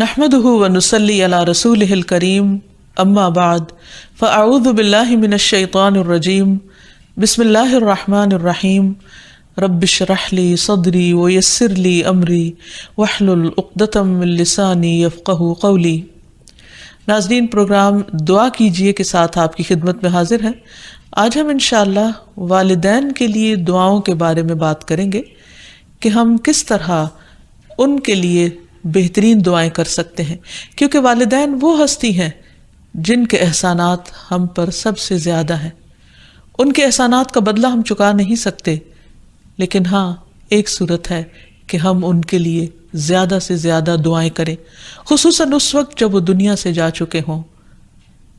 نحمده ونصلي على رسوله الكريم اما بعد، فاعوذ بالله من الشيطان الرجيم بسم الله الرحمن الرحيم رب اشرح لي صدري ويسر لي امري واحلل عقدة من لساني يفقهوا قولي ناظرین، پروگرام دعا کیجیے کے ساتھ آپ کی خدمت میں حاضر ہیں. آج ہم انشاءاللہ والدین کے لیے دعاؤں کے بارے میں بات کریں گے کہ ہم کس طرح ان کے لیے بہترین دعائیں کر سکتے ہیں۔ کیونکہ والدین وہ ہستی ہیں جن کے احسانات ہم پر سب سے زیادہ ہیں۔ ان کے احسانات کا بدلہ ہم چکا نہیں سکتے۔ لیکن ہاں ایک صورت ہے کہ ہم ان کے لیے زیادہ سے زیادہ دعائیں کریں۔ خصوصاً اس وقت جب وہ دنیا سے جا چکے ہوں۔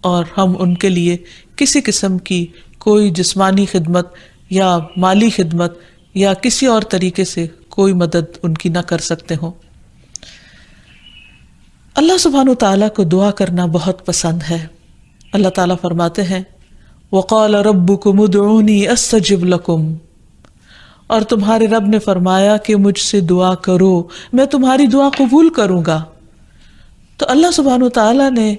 اور ہم ان کے لیے کسی قسم کی کوئی جسمانی خدمت یا مالی خدمت یا کسی اور طریقے سے کوئی مدد ان کی نہ کر سکتے ہوں۔ اللہ سبحان تعالیٰ کو دعا کرنا بہت پسند ہے۔ اللہ تعالیٰ فرماتے ہیں، وقال رب کو مدعونی استجب لکم اور تمہارے رب نے فرمایا کہ مجھ سے دعا کرو، میں تمہاری دعا قبول کروں گا۔ تو اللہ سبحان تعالیٰ نے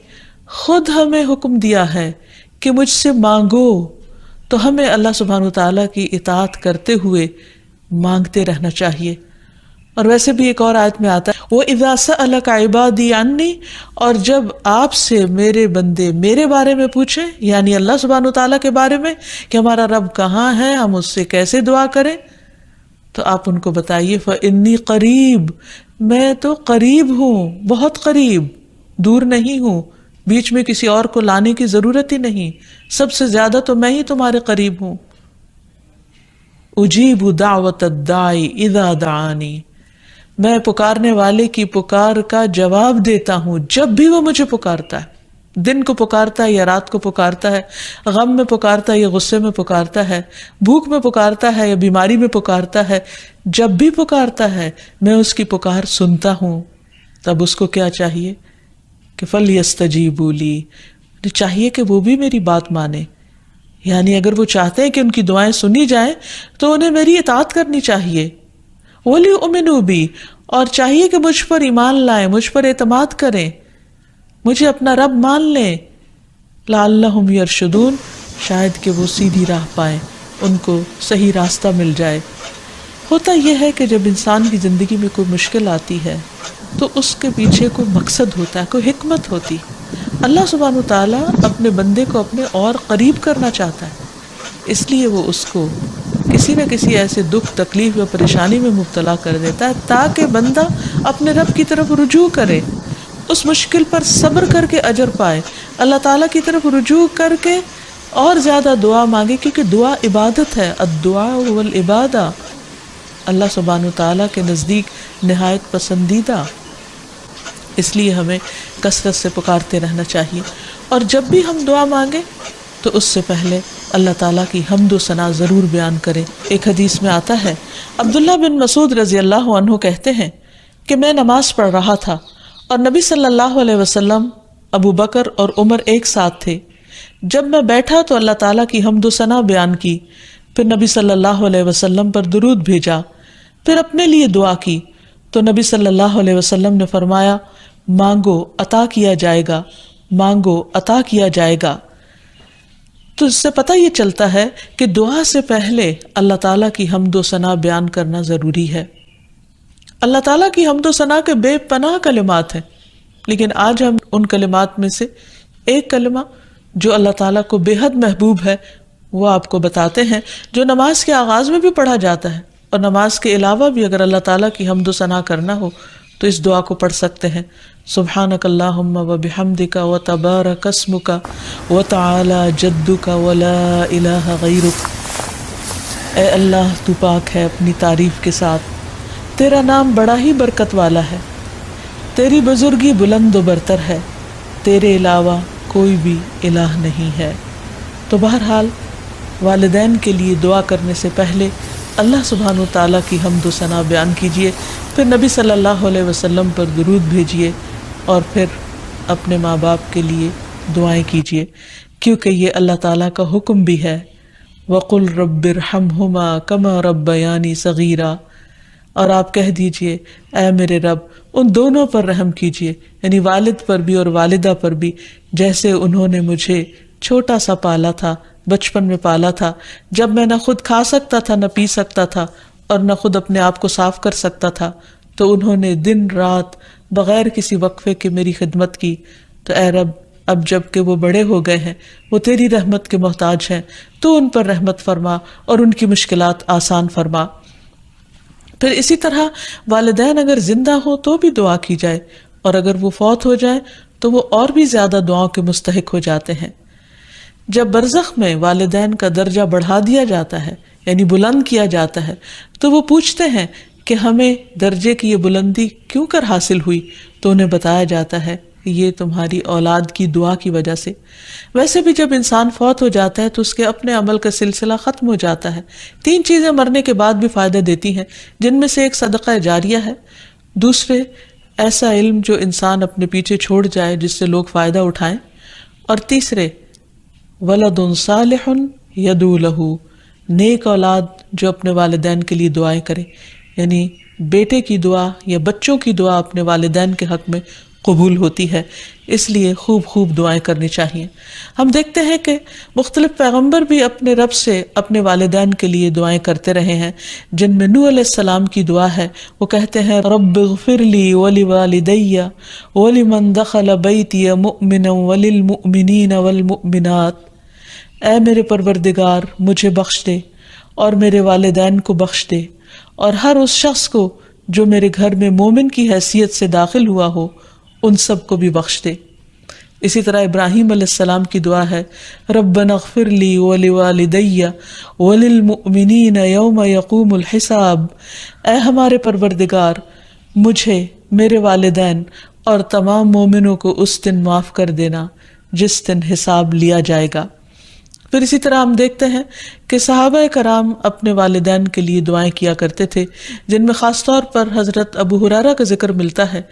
خود ہمیں حکم دیا ہے کہ مجھ سے مانگو۔ تو ہمیں اللہ سبحان تعالیٰ کی اطاعت کرتے ہوئے مانگتے رہنا چاہیے۔ اور ویسے بھی ایک اور آیت میں آتا ہے، وہ اداسا اللہ کا عبادی عنی، اور جب آپ سے میرے بندے میرے بارے میں پوچھیں یعنی اللہ سبحان و تعالیٰ کے بارے میں، کہ ہمارا رب کہاں ہے، ہم اس سے کیسے دعا کریں؟ تو آپ ان کو بتائیے انی قریب میں تو قریب ہوں، بہت قریب، دور نہیں ہوں، بیچ میں کسی اور کو لانے کی ضرورت ہی نہیں، سب سے زیادہ تو میں ہی تمہارے قریب ہوں۔ اجیب دعوت الدائی اذا دعانی۔ میں پکارنے والے کی پکار کا جواب دیتا ہوں۔ جب بھی وہ مجھے پکارتا ہے، دن کو پکارتا ہے یا رات کو پکارتا ہے، غم میں پکارتا ہے یا غصے میں پکارتا ہے، بھوک میں پکارتا ہے یا بیماری میں پکارتا ہے، جب بھی پکارتا ہے، میں اس کی پکار سنتا ہوں۔ تب اس کو کیا چاہیے؟ کہ فل یستجی بولی چاہیے کہ وہ بھی میری بات مانے۔ یعنی اگر وہ چاہتے ہیں کہ ان کی دعائیں سنی جائیں، تو انہیں میری اطاعت کرنی چاہیے۔ ولی امنو بھی اور چاہیے کہ مجھ پر ایمان لائیں مجھ پر اعتماد کریں مجھے اپنا رب مان لیں لا اللہ یرشدون، شاید کہ وہ سیدھی راہ پائیں، ان کو صحیح راستہ مل جائے۔ ہوتا یہ ہے کہ جب انسان کی زندگی میں کوئی مشکل آتی ہے، تو اس کے پیچھے کوئی مقصد ہوتا ہے، کوئی حکمت ہوتی۔ اللہ سبحان و تعالیٰ اپنے بندے کو اپنے اور قریب کرنا چاہتا ہے، اس لیے وہ اس کو کسی نہ کسی ایسے دکھ، تکلیف یا پریشانی میں مبتلا کر دیتا ہے تاکہ بندہ اپنے رب کی طرف رجوع کرے۔ اس مشکل پر صبر کر کے اجر پائے۔ اللہ تعالیٰ کی طرف رجوع کر کے اور زیادہ دعا مانگے کیونکہ دعا عبادت ہے۔ ادعا والعبادہ۔ اللہ سبحان و تعالیٰ کے نزدیک نہایت پسندیدہ۔ اس لیے ہمیں کثرت سے پکارتے رہنا چاہیے۔ اور جب بھی ہم دعا مانگیں تو اس سے پہلے اللہ تعالیٰ کی حمد و ثناء ضرور بیان کرے۔ ایک حدیث میں آتا ہے، عبداللہ بن مسعود رضی اللہ عنہ کہتے ہیں کہ میں نماز پڑھ رہا تھا اور نبی صلی اللہ علیہ وسلم، ابو بکر اور عمر ایک ساتھ تھے۔ جب میں بیٹھا تو اللہ تعالیٰ کی حمد و ثناء بیان کی، پھر نبی صلی اللہ علیہ وسلم پر درود بھیجا۔ پھر اپنے لیے دعا کی، تو نبی صلی اللہ علیہ وسلم نے فرمایا، مانگو، عطا کیا جائے گا، مانگو، عطا کیا جائے گا۔ تو اس سے پتہ یہ چلتا ہے کہ دعا سے پہلے اللہ تعالیٰ کی حمد و ثناء بیان کرنا ضروری ہے۔ اللہ تعالیٰ کی حمد و ثناء کے بے پناہ کلمات ہیں، لیکن آج ہم ان کلمات میں سے ایک کلمہ جو اللہ تعالیٰ کو بے حد محبوب ہے، وہ آپ کو بتاتے ہیں۔ جو نماز کے آغاز میں بھی پڑھا جاتا ہے، اور نماز کے علاوہ بھی اگر اللہ تعالیٰ کی حمد و ثناء کرنا ہو تو اس دعا کو پڑھ سکتے ہیں۔ سبحان اللہ و بحمد کا و تبار قسم کا و تعلیٰ جدو کا ولا الہ غیرک۔ اے اللہ، تو پاک ہے اپنی تعریف کے ساتھ۔ تیرا نام بڑا ہی برکت والا ہے۔ تیری بزرگی بلند و برتر ہے۔ تیرے علاوہ کوئی بھی الہ نہیں ہے۔ تو بہرحال والدین کے لیے دعا کرنے سے پہلے اللہ سبحان و تعالیٰ کی حمد و ثناء بیان کیجیے پھر نبی صلی اللہ علیہ وسلم پر درود بھیجیے اور پھر اپنے ماں باپ کے لیے دعائیں کیجیے کیونکہ یہ اللہ تعالیٰ کا حکم بھی ہے۔ وقل رب ہم ہما کما رب یعنی صغیرہ اور آپ کہہ دیجیے، اے میرے رب، ان دونوں پر رحم کیجیے یعنی والد پر بھی اور والدہ پر بھی، جیسے انہوں نے مجھے چھوٹا سا پالا تھا۔ بچپن میں پالا تھا۔ جب میں نہ خود کھا سکتا تھا، نہ پی سکتا تھا اور نہ خود اپنے آپ کو صاف کر سکتا تھا، تو انہوں نے دن رات بغیر کسی وقفے کے میری خدمت کی۔ تو اے رب، اب جبکہ وہ بڑے ہو گئے ہیں، وہ تیری رحمت کے محتاج ہیں۔ تو ان پر رحمت فرما اور ان کی مشکلات آسان فرما۔ پھر اسی طرح والدین اگر زندہ ہو تو بھی دعا کی جائے، اور اگر وہ فوت ہو جائے تو وہ اور بھی زیادہ دعاؤں کے مستحق ہو جاتے ہیں۔ جب برزخ میں والدین کا درجہ بڑھا دیا جاتا ہے یعنی بلند کیا جاتا ہے، تو وہ پوچھتے ہیں کہ ہمیں درجے کی یہ بلندی کیوں کر حاصل ہوئی؟ تو انہیں بتایا جاتا ہے کہ یہ تمہاری اولاد کی دعا کی وجہ سے۔ ویسے بھی جب انسان فوت ہو جاتا ہے تو اس کے اپنے عمل کا سلسلہ ختم ہو جاتا ہے۔ تین چیزیں مرنے کے بعد بھی فائدہ دیتی ہیں، جن میں سے ایک صدقہ جاریہ ہے۔ دوسرے، ایسا علم جو انسان اپنے پیچھے چھوڑ جائے جس سے لوگ فائدہ اٹھائیں۔ اور تیسرے ولد صالح یدو لہو، نیک اولاد جو اپنے والدین کے لیے دعائیں کرے یعنی بیٹے کی دعا یا بچوں کی دعا اپنے والدین کے حق میں قبول ہوتی ہے، اس لیے خوب خوب دعائیں کرنی چاہیے۔ ہم دیکھتے ہیں کہ مختلف پیغمبر بھی اپنے رب سے اپنے والدین کے لیے دعائیں کرتے رہے ہیں۔ جن میں نو علیہ السلام کی دعا ہے، وہ کہتے ہیں، رب اغفر لی ولی والدیہ ولی من دخل بیتی مؤمنا وللمؤمنین والمؤمنات۔ اے میرے پروردگار، مجھے بخش دے اور میرے والدین کو بخش دے اور ہر اس شخص کو جو میرے گھر میں مومن کی حیثیت سے داخل ہوا ہو، ان سب کو بھی بخش دے۔ اسی طرح ابراہیم علیہ السلام کی دعا ہے رب اغفر لی ولی والدیہ وللمؤمنین یوم یقوم الحساب۔ اے ہمارے پروردگار، مجھے، میرے والدین اور تمام مومنوں کو اس دن معاف کر دینا، جس دن حساب لیا جائے گا۔ پھر اسی طرح ہم دیکھتے ہیں کہ صحابہ کرام اپنے والدین کے لیے دعائیں کیا کرتے تھے، جن میں خاص طور پر حضرت ابو حرارہ کا ذکر ملتا ہے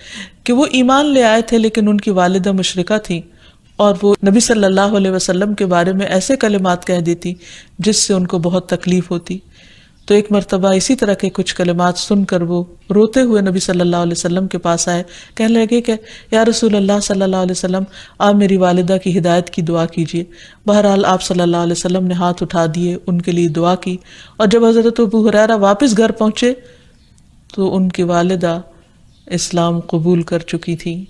کہ وہ ایمان لے آئے تھے لیکن ان کی والدہ مشرقہ تھیں اور وہ نبی صلی اللہ علیہ وسلم کے بارے میں ایسے کلمات کہہ دیتی جس سے ان کو بہت تکلیف ہوتی۔ تو ایک مرتبہ اسی طرح کے کچھ کلمات سن کر وہ روتے ہوئے نبی صلی اللہ علیہ وسلم کے پاس آئے۔ کہنے لگے کہ یا رسول اللہ صلی اللہ علیہ وسلم، آپ میری والدہ کی ہدایت کی دعا کیجیے بہرحال آپ صلی اللہ علیہ وسلم نے ہاتھ اٹھا دیے، ان کے لیے دعا کی۔ اور جب حضرت ابو حرارہ واپس گھر پہنچے تو ان کی والدہ اسلام قبول کر چکی تھی۔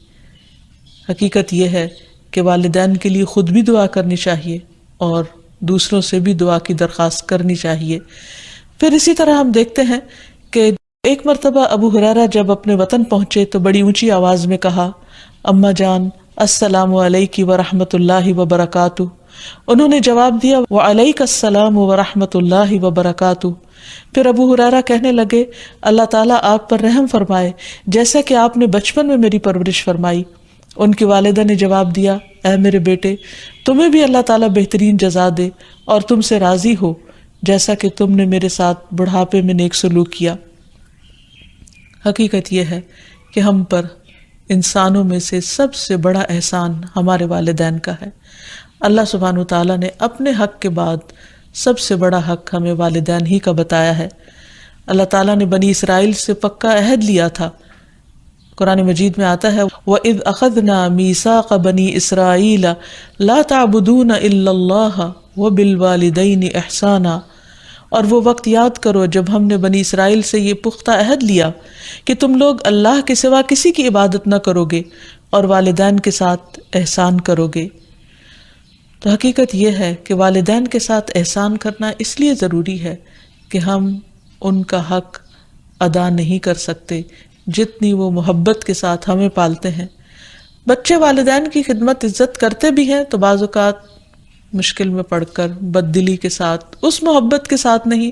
حقیقت یہ ہے کہ والدین کے لیے خود بھی دعا کرنی چاہیے اور دوسروں سے بھی دعا کی درخواست کرنی چاہیے۔ پھر اسی طرح ہم دیکھتے ہیں کہ ایک مرتبہ ابو حرارہ جب اپنے وطن پہنچے تو بڑی اونچی آواز میں کہا، اما جان، السلام علیہ و رحمۃ اللہ وبرکاتہ انہوں نے جواب دیا وہ علیہ السلام و رحمۃ اللہ وبرکاتہ پھر ابو حرارہ کہنے لگے، اللہ تعالیٰ آپ پر رحم فرمائے، جیسا کہ آپ نے بچپن میں میری پرورش فرمائی۔ ان کی والدہ نے جواب دیا، اے میرے بیٹے، تمہیں بھی اللہ تعالیٰ بہترین جزا دے اور تم سے راضی ہو۔ جیسا کہ تم نے میرے ساتھ بڑھاپے میں نیک سلوک کیا۔ حقیقت یہ ہے کہ ہم پر انسانوں میں سے سب سے بڑا احسان ہمارے والدین کا ہے۔ اللہ سبحانہ تعالیٰ نے اپنے حق کے بعد سب سے بڑا حق ہمیں والدین ہی کا بتایا ہے۔ اللہ تعالیٰ نے بنی اسرائیل سے پکا عہد لیا تھا۔ قرآن مجید میں آتا ہے وہ اد اقد نہ میسا کا بنی اسرائیل لا تعبدون الا اللہ وہ والدین احسانہ اور وہ وقت یاد کرو جب ہم نے بنی اسرائیل سے یہ پختہ عہد لیا کہ تم لوگ اللہ کے سوا کسی کی عبادت نہ کرو گے اور والدین کے ساتھ احسان کرو گے تو حقیقت یہ ہے کہ والدین کے ساتھ احسان کرنا اس لیے ضروری ہے کہ ہم ان کا حق ادا نہیں کر سکتے جتنی وہ محبت کے ساتھ ہمیں پالتے ہیں۔ بچے والدین کی خدمت عزت کرتے بھی ہیں تو بعض اوقات مشکل میں پڑھ کر بد دلی کے ساتھ، اس محبت کے ساتھ نہیں،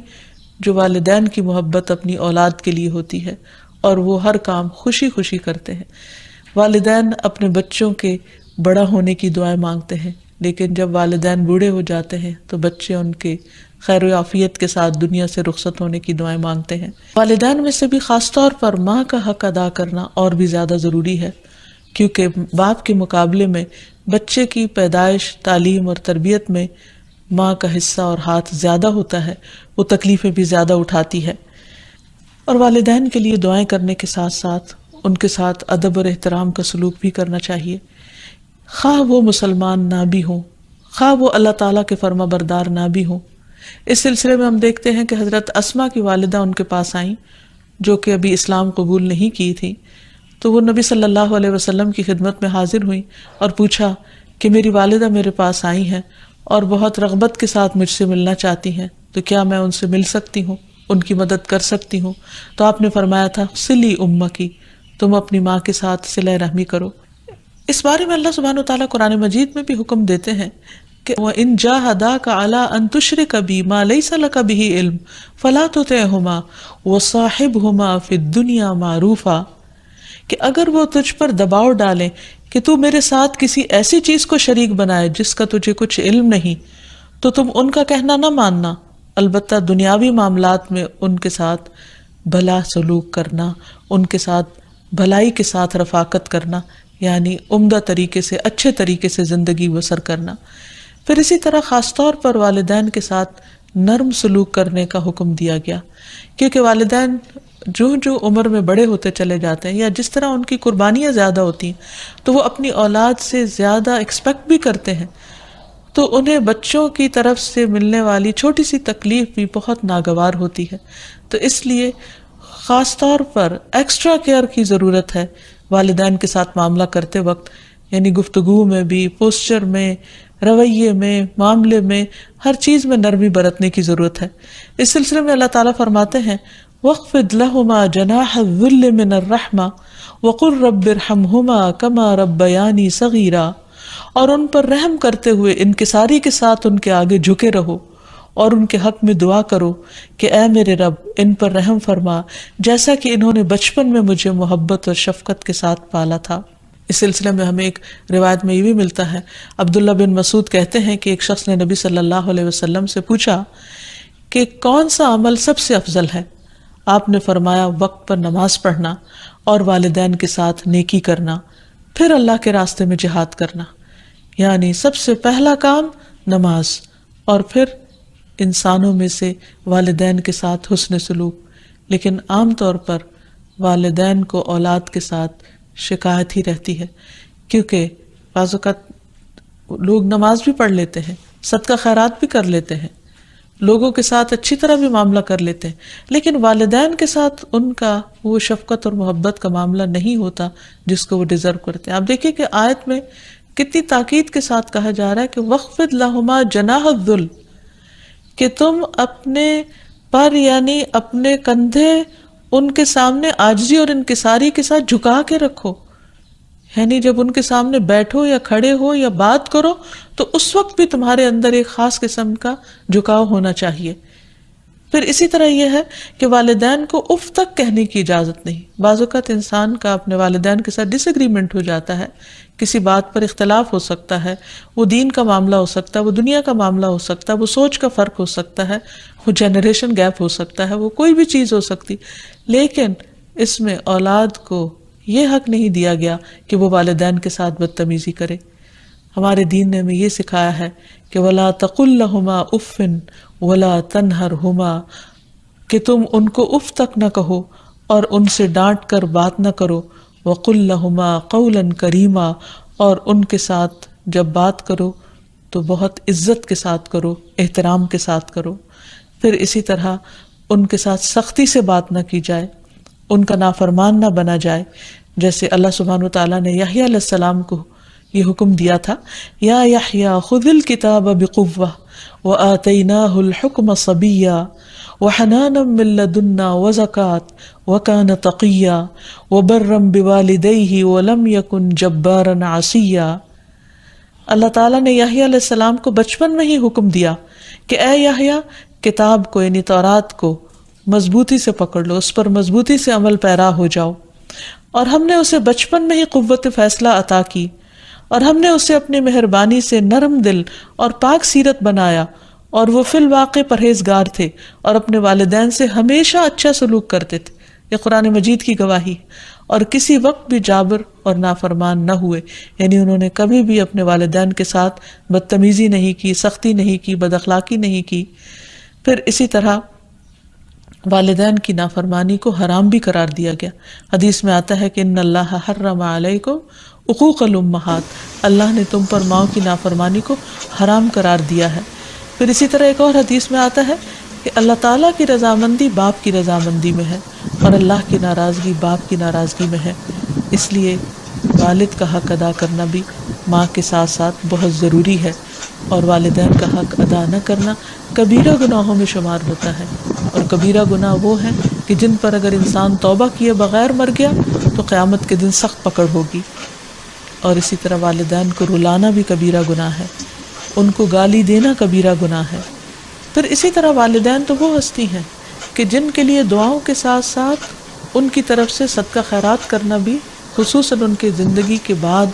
جو والدین کی محبت اپنی اولاد کے لیے ہوتی ہے، اور وہ ہر کام خوشی خوشی کرتے ہیں۔ والدین اپنے بچوں کے بڑا ہونے کی دعائیں مانگتے ہیں، لیکن جب والدین بوڑھے ہو جاتے ہیں، تو بچے ان کے خیر و عافیت کے ساتھ دنیا سے رخصت ہونے کی دعائیں مانگتے ہیں۔ والدین میں سے بھی خاص طور پر ماں کا حق ادا کرنا اور بھی زیادہ ضروری ہے، کیونکہ باپ کے مقابلے میں بچے کی پیدائش، تعلیم اور تربیت میں ماں کا حصہ اور ہاتھ زیادہ ہوتا ہے، وہ تکلیفیں بھی زیادہ اٹھاتی ہے۔ اور والدین کے لیے دعائیں کرنے کے ساتھ ساتھ ان کے ساتھ ادب اور احترام کا سلوک بھی کرنا چاہیے۔ خواہ وہ مسلمان نہ بھی ہوں، خواہ وہ اللہ تعالیٰ کے فرما بردار نہ بھی ہوں۔ اس سلسلے میں ہم دیکھتے ہیں کہ حضرت اسما کی والدہ ان کے پاس آئیں، جو کہ ابھی اسلام قبول نہیں کی تھی تو وہ نبی صلی اللہ علیہ وسلم کی خدمت میں حاضر ہوئیں اور پوچھا کہ میری والدہ میرے پاس آئی ہیں اور بہت رغبت کے ساتھ مجھ سے ملنا چاہتی ہیں، تو کیا میں ان سے مل سکتی ہوں؟ ان کی مدد کر سکتی ہوں؟ تو آپ نے فرمایا تھا سلی اما کی تم اپنی ماں کے ساتھ سلح رحمی کرو۔ اس بارے میں اللہ سبحانہ و تعالیٰ قرآن مجید میں بھی حکم دیتے ہیں کہ وہ ان جا ہدا کا اعلیٰ انتشر کبھی ماں لئی صلاح کبھی علم فلاں تو طے ہوما وہ صاحب ہوما پھر دنیا معروفہ کہ اگر وہ تجھ پر دباؤ ڈالیں کہ تو میرے ساتھ کسی ایسی چیز کو شریک بنائے جس کا تجھے کچھ علم نہیں، تو تم ان کا کہنا نہ ماننا۔ البتہ دنیاوی معاملات میں ان کے ساتھ بھلا سلوک کرنا، ان کے ساتھ بھلائی کے ساتھ رفاقت کرنا یعنی عمدہ طریقے سے، اچھے طریقے سے زندگی بسر کرنا۔ پھر اسی طرح خاص طور پر والدین کے ساتھ نرم سلوک کرنے کا حکم دیا گیا، کیونکہ والدین جو جو عمر میں بڑے ہوتے چلے جاتے ہیں یا جس طرح ان کی قربانیاں زیادہ ہوتی ہیں، تو وہ اپنی اولاد سے زیادہ ایکسپیکٹ بھی کرتے ہیں۔ تو انہیں بچوں کی طرف سے ملنے والی چھوٹی سی تکلیف بھی بہت ناگوار ہوتی ہے۔ تو اس لیے خاص طور پر ایکسٹرا کیئر کی ضرورت ہے والدین کے ساتھ معاملہ کرتے وقت۔ یعنی گفتگو میں بھی پوسچر میں، رویے میں، معاملے میں، ہر چیز میں نرمی برتنے کی ضرورت ہے۔ اس سلسلے میں اللہ تعالیٰ فرماتے ہیں وقف لہما جناح الذل من الرحمہ وقر رب ارحمہما کما ربیانی صغیرہ اور ان پر رحم کرتے ہوئے انکساری کے ساتھ ان کے آگے جھکے رہو اور ان کے حق میں دعا کرو کہ اے میرے رب، ان پر رحم فرما، جیسا کہ انہوں نے بچپن میں مجھے محبت اور شفقت کے ساتھ پالا تھا۔ اس سلسلے میں ہمیں ایک روایت میں یہ بھی ملتا ہے، عبداللہ بن مسعود کہتے ہیں کہ ایک شخص نے نبی صلی اللہ علیہ وسلم سے پوچھا کہ کون سا عمل سب سے افضل ہے؟ آپ نے فرمایا، وقت پر نماز پڑھنا اور والدین کے ساتھ نیکی کرنا، پھر اللہ کے راستے میں جہاد کرنا۔ یعنی سب سے پہلا کام نماز، اور پھر انسانوں میں سے والدین کے ساتھ حسن سلوک۔ لیکن عام طور پر والدین کو اولاد کے ساتھ شکایت ہی رہتی ہے، کیونکہ بعض اوقات لوگ نماز بھی پڑھ لیتے ہیں، صدقہ خیرات بھی کر لیتے ہیں۔ لوگوں کے ساتھ اچھی طرح بھی معاملہ کر لیتے ہیں۔ لیکن والدین کے ساتھ ان کا وہ شفقت اور محبت کا معاملہ نہیں ہوتا جس کو وہ ڈیزرو کرتے ہیں۔ آپ دیکھیے کہ آیت میں کتنی تاکید کے ساتھ کہا جا رہا ہے کہ وقف لہما جناح ذل کہ تم اپنے پر یعنی اپنے کندھے ان کے سامنے آجزی اور انکساری کے ساتھ جھکا کے رکھو۔ یعنی جب ان کے سامنے بیٹھو یا کھڑے ہو یا بات کرو، تو اس وقت بھی تمہارے اندر ایک خاص قسم کا جھکاؤ ہونا چاہیے۔ پھر اسی طرح یہ ہے کہ والدین کو اف تک کہنے کی اجازت نہیں۔ بعض اوقات انسان کا اپنے والدین کے ساتھ ڈس اگریمنٹ ہو جاتا ہے۔ کسی بات پر اختلاف ہو سکتا ہے، وہ دین کا معاملہ ہو سکتا ہے، وہ دنیا کا معاملہ ہو سکتا ہے، وہ سوچ کا فرق ہو سکتا ہے، وہ جنریشن گیپ ہو سکتا ہے، وہ کوئی بھی چیز ہو سکتی۔ لیکن اس میں اولاد کو یہ حق نہیں دیا گیا کہ وہ والدین کے ساتھ بدتمیزی کرے۔ ہمارے دین نے ہمیں یہ سکھایا ہے کہ ولا تق الحما افن ولا تنہر ہوما کہ تم ان کو اف تک نہ کہو اور ان سے ڈانٹ کر بات نہ کرو۔ وق الحما قول کریمہ اور ان کے ساتھ جب بات کرو تو بہت عزت کے ساتھ کرو، احترام کے ساتھ کرو۔ پھر اسی طرح ان کے ساتھ سختی سے بات نہ کی جائے۔ ان کا نافرمان نہ بنا جائے۔ جیسے اللہ سبحان تعالیٰ نے یاہیا علیہ السلام کو یہ حکم دیا تھا، یا یحیا خذ الکتاب بقوہ وآتیناہ الحکم صبیہ وحنانا من لدنا وزکات وکان تقیہ وبرم بوالدیہ ولم یکن جبارا عصیہ۔ اللہ تعالیٰ نے یحییٰ علیہ السلام کو بچپن میں ہی حکم دیا کہ اے یحییٰ، کتاب کو یعنی تورات کو مضبوطی سے پکڑ لو، اس پر مضبوطی سے عمل پیرا ہو جاؤ۔ اور ہم نے اسے بچپن میں ہی قوت فیصلہ عطا کی۔ اور ہم نے اسے اپنی مہربانی سے نرم دل اور پاک سیرت بنایا۔ اور وہ فی الواقع پرہیزگار تھے اور اپنے والدین سے ہمیشہ اچھا سلوک کرتے تھے۔ یہ قرآن مجید کی گواہی۔ اور کسی وقت بھی جابر اور نافرمان نہ ہوئے۔ یعنی انہوں نے کبھی بھی اپنے والدین کے ساتھ بدتمیزی نہیں کی، سختی نہیں کی، بد اخلاقی نہیں کی۔ پھر اسی طرح والدین کی نافرمانی کو حرام بھی قرار دیا گیا۔ حدیث میں آتا ہے کہ ان اللہ حرم علیکم عقوق الامہات۔ اللہ نے تم پر ماؤں کی نافرمانی کو حرام قرار دیا ہے۔ پھر اسی طرح ایک اور حدیث میں آتا ہے کہ اللہ تعالیٰ کی رضامندی باپ کی رضامندی میں ہے اور اللہ کی ناراضگی باپ کی ناراضگی میں ہے۔ اس لیے والد کا حق ادا کرنا بھی ماں کے ساتھ ساتھ بہت ضروری ہے۔ اور والدین کا حق ادا نہ کرنا کبیرہ گناہوں میں شمار ہوتا ہے۔ اور کبیرہ گناہ وہ ہیں کہ جن پر اگر انسان توبہ کیے بغیر مر گیا تو قیامت کے دن سخت پکڑ ہوگی۔ اور اسی طرح والدین کو رلانا بھی کبیرہ گناہ ہے۔ ان کو گالی دینا کبیرہ گناہ ہے۔ پھر اسی طرح والدین تو وہ ہستی ہیں کہ جن کے لیے دعاؤں کے ساتھ ساتھ ان کی طرف سے صدقہ خیرات کرنا بھی خصوصاً ان کے زندگی کے بعد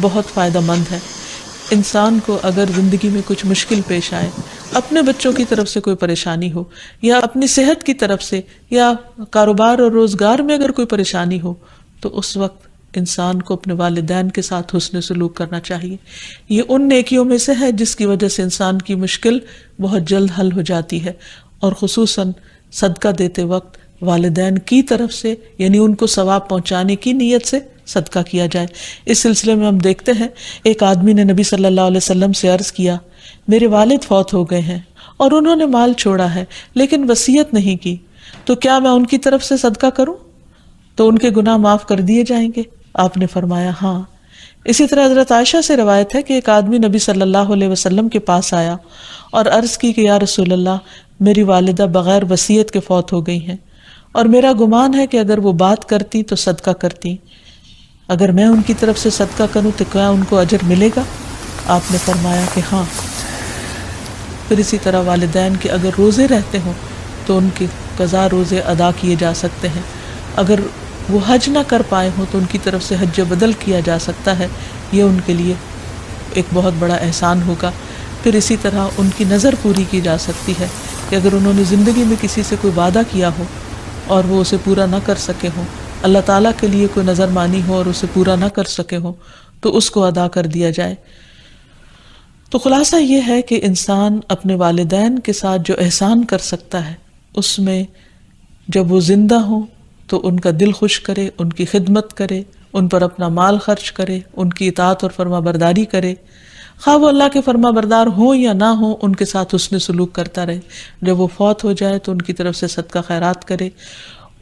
بہت فائدہ مند ہے۔ انسان کو اگر زندگی میں کچھ مشکل پیش آئے، اپنے بچوں کی طرف سے کوئی پریشانی ہو، یا اپنی صحت کی طرف سے، یا کاروبار اور روزگار میں اگر کوئی پریشانی ہو، تو اس وقت انسان کو اپنے والدین کے ساتھ حسن سلوک کرنا چاہیے۔ یہ ان نیکیوں میں سے ہے جس کی وجہ سے انسان کی مشکل بہت جلد حل ہو جاتی ہے اور خصوصاً صدقہ دیتے وقت والدین کی طرف سے یعنی ان کو ثواب پہنچانے کی نیت سے صدقہ کیا جائے۔ اس سلسلے میں ہم دیکھتے ہیں، ایک آدمی نے نبی صلی اللہ علیہ وسلم سے عرض کیا، میرے والد فوت ہو گئے ہیں اور انہوں نے مال چھوڑا ہے، لیکن وسیعت نہیں کی۔ تو کیا میں ان کی طرف سے صدقہ کروں؟ تو ان کے گناہ معاف کر دیے جائیں گے۔ آپ نے فرمایا ہاں۔ اسی طرح حضرت عائشہ سے روایت ہے کہ ایک آدمی نبی صلی اللہ علیہ وسلم کے پاس آیا اور عرض کی کہ یا رسول اللہ، میری والدہ بغیر وسیعت کے فوت ہو گئی ہیں۔ اور میرا گمان ہے کہ اگر وہ بات کرتی تو صدقہ کرتی۔ اگر میں ان کی طرف سے صدقہ کروں تو کیا ان کو اجر ملے گا؟ آپ نے فرمایا کہ ہاں۔ پھر اسی طرح والدین کے اگر روزے رہتے ہوں تو ان کے قضا روزے ادا کیے جا سکتے ہیں۔ اگر وہ حج نہ کر پائے ہوں تو ان کی طرف سے حج بدل کیا جا سکتا ہے۔ یہ ان کے لیے ایک بہت بڑا احسان ہوگا۔ پھر اسی طرح ان کی نظر پوری کی جا سکتی ہے کہ اگر انہوں نے زندگی میں کسی سے کوئی وعدہ کیا ہو اور وہ اسے پورا نہ کر سکے ہوں۔ اللہ تعالیٰ کے لیے کوئی نظر مانی ہو اور اسے پورا نہ کر سکے ہوں، تو اس کو ادا کر دیا جائے۔ تو خلاصہ یہ ہے کہ انسان اپنے والدین کے ساتھ جو احسان کر سکتا ہے، اس میں جب وہ زندہ ہوں تو ان کا دل خوش کرے، ان کی خدمت کرے، ان پر اپنا مال خرچ کرے، ان کی اطاعت اور فرما برداری کرے۔ خواہ وہ اللہ کے فرما بردار ہوں یا نہ ہوں، ان کے ساتھ حسن سلوک کرتا رہے۔ جب وہ فوت ہو جائے تو ان کی طرف سے صدقہ خیرات کرے۔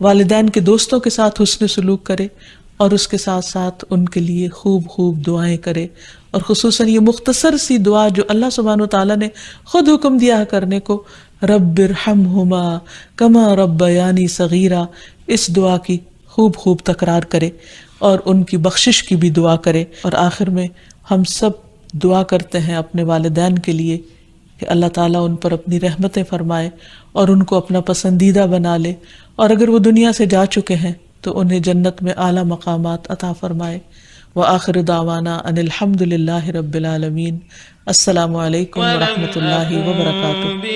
والدین کے دوستوں کے ساتھ حسن سلوک کرے اور اس کے ساتھ ساتھ ان کے لیے خوب خوب دعائیں کرے۔ اور خصوصاً یہ مختصر سی دعا جو اللہ سبحان و تعالیٰ نے خود حکم دیا کرنے کو، رب ہم ہما کما رب یعنی صغیرہ اس دعا کی خوب خوب تکرار کرے اور ان کی بخشش کی بھی دعا کرے۔ اور آخر میں ہم سب دعا کرتے ہیں اپنے والدین کے لیے کہ اللہ تعالیٰ ان پر اپنی رحمتیں فرمائے اور ان کو اپنا پسندیدہ بنا لے اور اگر وہ دنیا سے جا چکے ہیں تو انہیں جنت میں اعلیٰ مقامات عطا فرمائے۔ وہ آخر داوانا ان الحمد للہ رب العالمین۔ السلام علیکم و رحمۃ اللہ وبرکاتہ۔